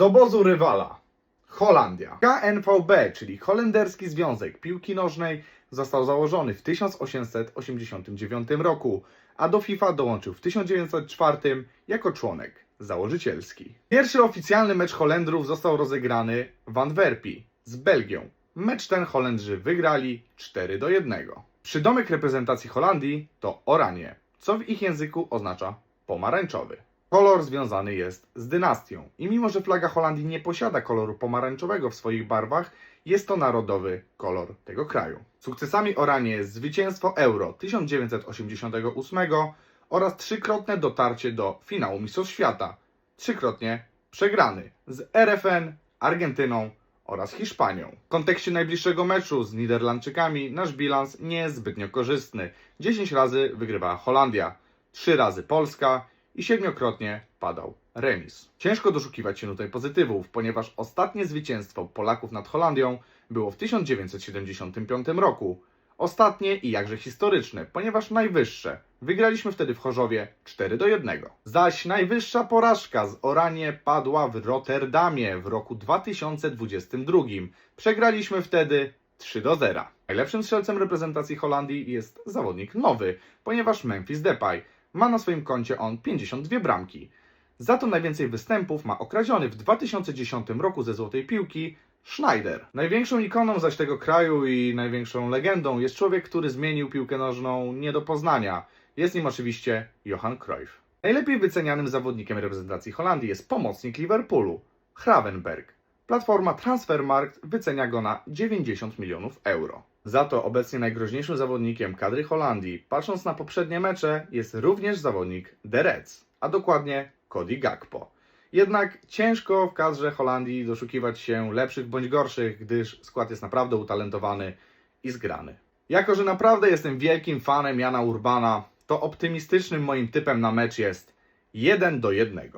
Z obozu rywala Holandia. KNVB, czyli Holenderski Związek Piłki Nożnej, został założony w 1889 roku, a do FIFA dołączył w 1904 jako członek założycielski. Pierwszy oficjalny mecz Holendrów został rozegrany w Antwerpii z Belgią. Mecz ten Holendrzy wygrali 4 do 1. Przydomek reprezentacji Holandii to oranie, co w ich języku oznacza pomarańczowy. Kolor związany jest z dynastią i mimo, że flaga Holandii nie posiada koloru pomarańczowego w swoich barwach, jest to narodowy kolor tego kraju. Sukcesami Oranie jest zwycięstwo Euro 1988 oraz trzykrotne dotarcie do finału Mistrzostw Świata, trzykrotnie przegrany z RFN, Argentyną oraz Hiszpanią. W kontekście najbliższego meczu z Niderlandczykami nasz bilans nie jest zbytnio korzystny. 10 razy wygrywała Holandia, 3 razy Polska i siedmiokrotnie padał remis. Ciężko doszukiwać się tutaj pozytywów, ponieważ ostatnie zwycięstwo Polaków nad Holandią było w 1975 roku. Ostatnie i jakże historyczne, ponieważ najwyższe. Wygraliśmy wtedy w Chorzowie 4 do 1. Zaś najwyższa porażka z Oranie padła w Rotterdamie w roku 2022. Przegraliśmy wtedy 3 do 0. Najlepszym strzelcem reprezentacji Holandii jest zawodnik nowy, ponieważ Memphis Depay ma na swoim koncie on 52 bramki. Za to najwięcej występów ma okradziony w 2010 roku ze złotej piłki Schneider. Największą ikoną zaś tego kraju i największą legendą jest człowiek, który zmienił piłkę nożną nie do poznania. Jest nim oczywiście Johan Cruyff. Najlepiej wycenianym zawodnikiem reprezentacji Holandii jest pomocnik Liverpoolu, Gravenberg. Platforma Transfermarkt wycenia go na 90 milionów euro. Za to obecnie najgroźniejszym zawodnikiem kadry Holandii, patrząc na poprzednie mecze, jest również zawodnik The Reds, a dokładnie Cody Gakpo. Jednak ciężko w kadrze Holandii doszukiwać się lepszych bądź gorszych, gdyż skład jest naprawdę utalentowany i zgrany. Jako, że naprawdę jestem wielkim fanem Jana Urbana, to optymistycznym moim typem na mecz jest 1 do 1.